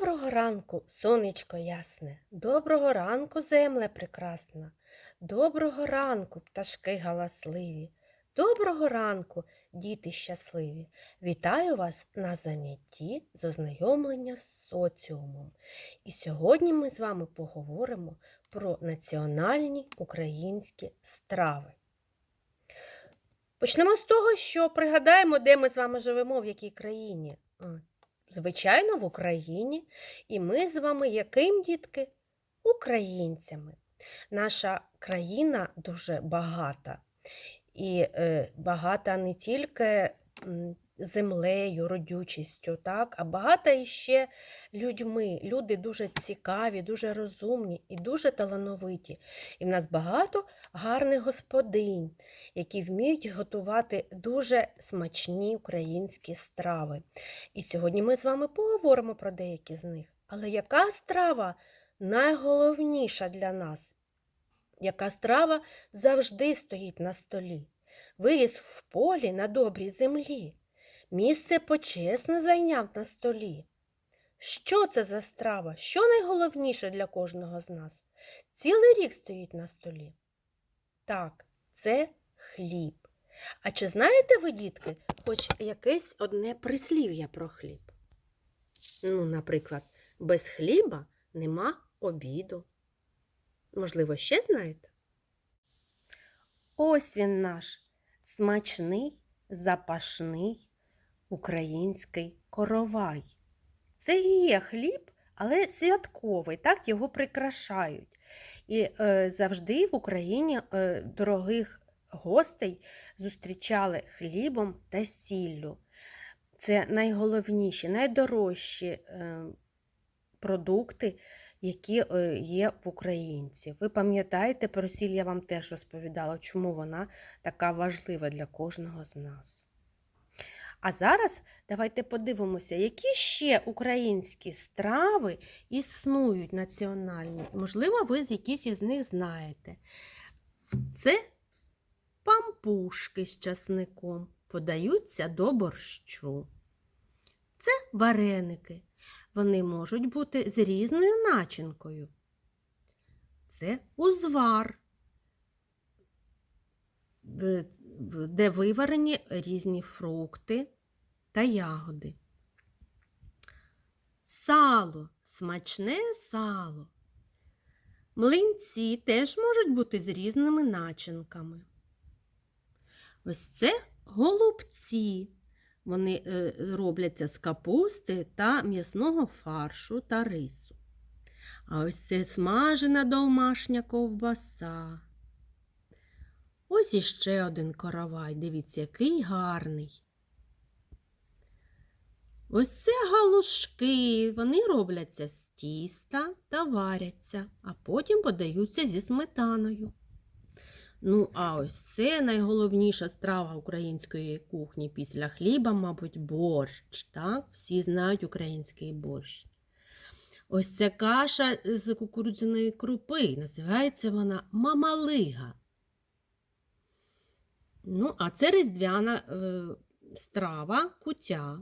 Доброго ранку, сонечко ясне, доброго ранку, земле прекрасна, доброго ранку, пташки галасливі, доброго ранку, діти щасливі. Вітаю вас на занятті з ознайомлення з соціумом. І сьогодні ми з вами поговоримо про національні українські страви. Почнемо з того, що пригадаємо, де ми з вами живемо, в якій країні. Звичайно, в Україні. І ми з вами яким, дітки? Українцями. Наша країна дуже багата. І е, багата не тільки землею, родючістю, так, а багата іще людьми. Люди дуже цікаві, дуже розумні і дуже талановиті. І в нас багато гарних господинь, які вміють готувати дуже смачні українські страви. І сьогодні ми з вами поговоримо про деякі з них. Але яка страва найголовніша для нас? Яка страва завжди стоїть на столі? Виріс в полі на добрій землі. Місце почесне зайняв на столі. Що це за страва? Що найголовніше для кожного з нас? Цілий рік стоїть на столі. Так, це хліб. А чи знаєте ви, дітки, хоч якесь одне прислів'я про хліб? Ну, наприклад, без хліба нема обіду. Можливо, ще знаєте? Ось він наш смачний, запашний український коровай. Це і є хліб, але святковий, так його прикрашають. І е, завжди в Україні е, дорогих гостей зустрічали хлібом та сіллю. Це найголовніші, найдорожчі е, продукти, які е, є в українців. Ви пам'ятаєте, про сіль я вам теж розповідала, чому вона така важлива для кожного з нас. А зараз давайте подивимося, які ще українські страви існують національні. Можливо, ви з якісь із них знаєте. Це пампушки з часником, подаються до борщу. Це вареники. Вони можуть бути з різною начинкою. Це узвар, в- де виварені різні фрукти та ягоди. Сало, смачне сало. Млинці теж можуть бути з різними начинками. Ось це голубці. Вони е, робляться з капусти та м'ясного фаршу та рису. А ось це смажена домашня ковбаса. Ось іще один каравай. Дивіться, який гарний. Ось це галушки. Вони робляться з тіста та варяться, а потім подаються зі сметаною. Ну, а ось це найголовніша страва української кухні після хліба, мабуть, борщ. Так? Всі знають український борщ. Ось ця каша з кукурудзяної крупи. Називається вона мамалига. Ну, а це різдвяна е, страва кутя.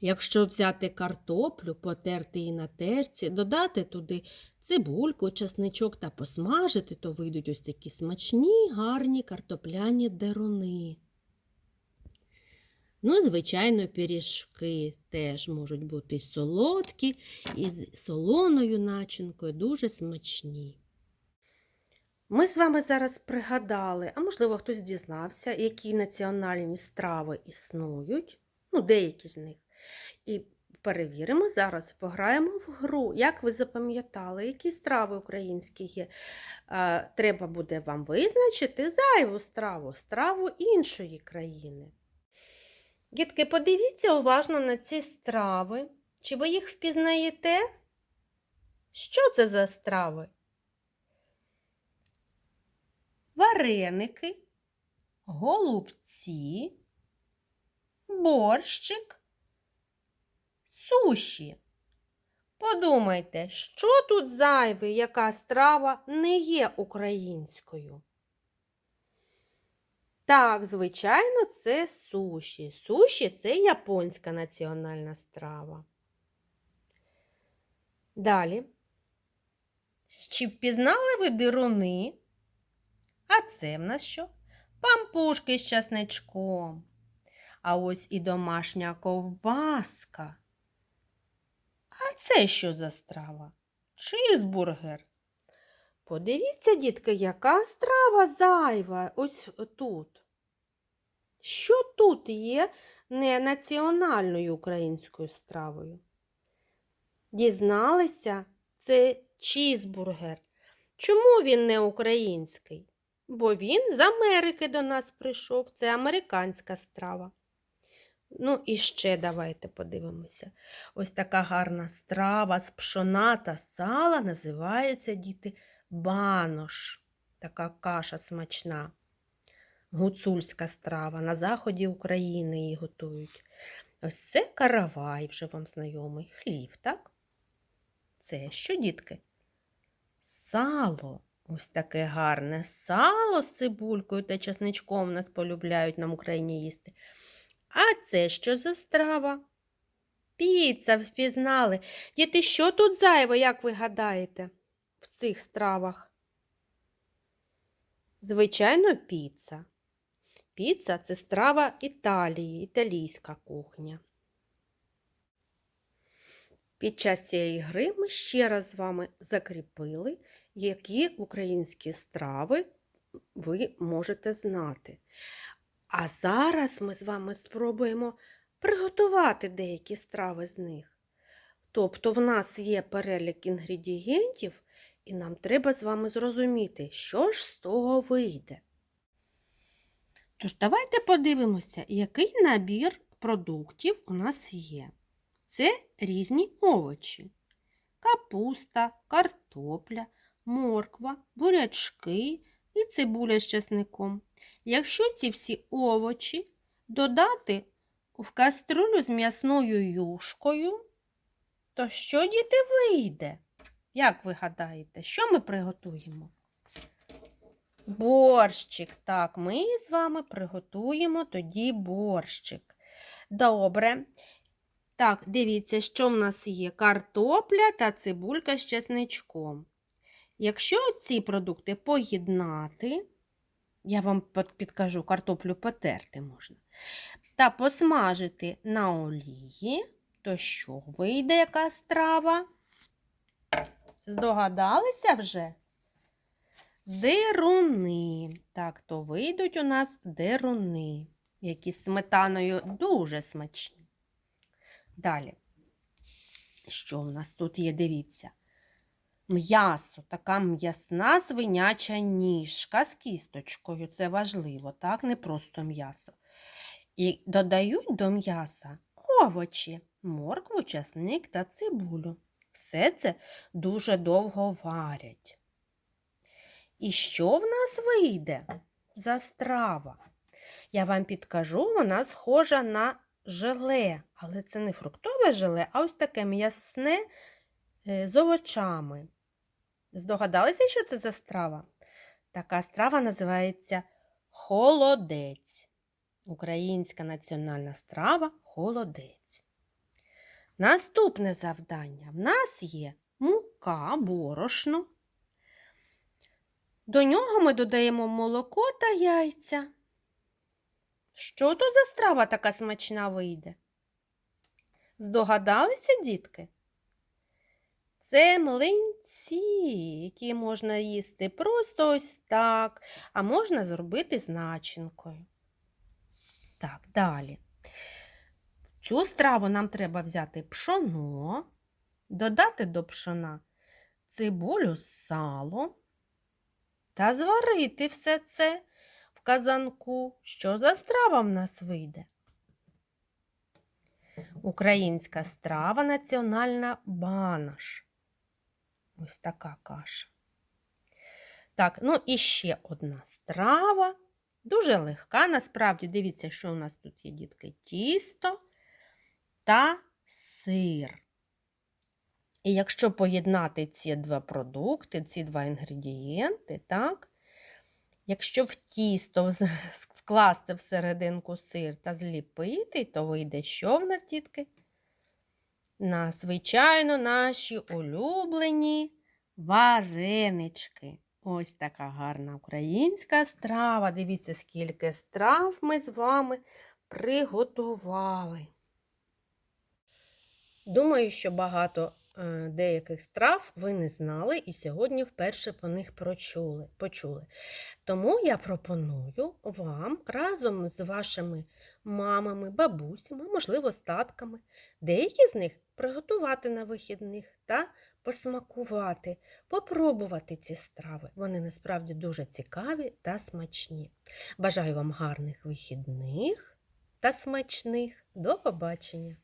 Якщо взяти картоплю, потерти її на терці, додати туди цибульку, часничок та посмажити, то вийдуть ось такі смачні, гарні картопляні деруни. Ну, звичайно, пиріжки теж можуть бути солодкі і з солоною начинкою, дуже смачні. Ми з вами зараз пригадали, а можливо, хтось дізнався, які національні страви існують, ну, деякі з них. І перевіримо зараз, пограємо в гру. Як ви запам'ятали, які страви українські є? Треба буде вам визначити зайву страву, страву іншої країни. Дітки, подивіться уважно на ці страви. Чи ви їх впізнаєте? Що це за страви? Вареники, голубці, борщик, суші. Подумайте, що тут зайве, яка страва не є українською? Так, звичайно, це суші. Суші це японська національна страва. Далі. Чи впізнали ви дируни? А це в нас що? Пампушки з часничком. А ось і домашня ковбаска. А це що за страва? Чизбургер. Подивіться, дітки, яка страва зайва ось тут. Що тут є не національною українською стравою? Дізналися, це чізбургер. Чому він не український? Бо він з Америки до нас прийшов. Це американська страва. Ну і ще давайте подивимося. Ось така гарна страва з пшона та сала називається діти банош. Така каша смачна. Гуцульська страва. На заході України її готують. Ось це каравай, вже вам знайомий хліб, так? Це що, дітки? Сало. Ось таке гарне сало з цибулькою та часничком нас полюбляють нам в Україні їсти. А це що за страва? Піца впізнали. Діти, що тут зайве, як ви гадаєте, в цих стравах? Звичайно, піца. Піца це страва Італії, італійська кухня. Під час цієї гри ми ще раз з вами закріпили, які українські страви ви можете знати. А зараз ми з вами спробуємо приготувати деякі страви з них. Тобто в нас є перелік інгредієнтів, і нам треба з вами зрозуміти, що ж з того вийде. Тож давайте подивимося, який набір продуктів у нас є. Це різні овочі. Капуста, картопля, морква, бурячки і цибуля з часником. Якщо ці всі овочі додати в каструлю з м'ясною юшкою, то що діти вийде? Як ви гадаєте, що ми приготуємо? Борщик. Так, ми з вами приготуємо тоді борщик. Добре. Так, дивіться, що в нас є картопля та цибулька з чесничком. Якщо ці продукти поєднати, я вам підкажу, картоплю потерти можна, та посмажити на олії, то що вийде яка страва? Здогадалися вже? Деруни. Так, то вийдуть у нас деруни, які з сметаною дуже смачні. Далі, що в нас тут є, дивіться. М'ясо, така м'ясна свиняча ніжка з кісточкою. Це важливо, так, не просто м'ясо. І додають до м'яса овочі, моркву, часник та цибулю. Все це дуже довго варять. І що в нас вийде за страва? Я вам підкажу, вона схожа на желе, але це не фруктове желе, а ось таке м'ясне е, з овочами. Здогадалися, що це за страва? Така страва називається холодець. Українська національна страва холодець. Наступне завдання. В нас є мука, борошно. До нього ми додаємо молоко та яйця. Що то за страва така смачна вийде? Здогадалися, дітки? Це млинці, які можна їсти просто ось так, а можна зробити з начинкою. Так, далі. Цю страву нам треба взяти пшоно, додати до пшона цибулю з салом та зварити все це в казанку. Що за страва в нас вийде? Українська страва національна банаш. Ось така каша. Так, ну і ще одна страва. Дуже легка, насправді, дивіться, що у нас тут є, дітки, тісто та сир. І якщо поєднати ці два продукти, ці два інгредієнти, так, якщо в тісто вкласти всерединку сир та зліпити, то вийде що в нас, дітки? На, звичайно, наші улюблені варенички. Ось така гарна українська страва. Дивіться, скільки страв ми з вами приготували. Думаю, що багато деяких страв ви не знали і сьогодні вперше по них прочули, почули. Тому я пропоную вам разом з вашими мамами, бабусями, можливо, з татками, деякі з них приготувати на вихідних та посмакувати, попробувати ці страви. Вони насправді дуже цікаві та смачні. Бажаю вам гарних вихідних та смачних. До побачення!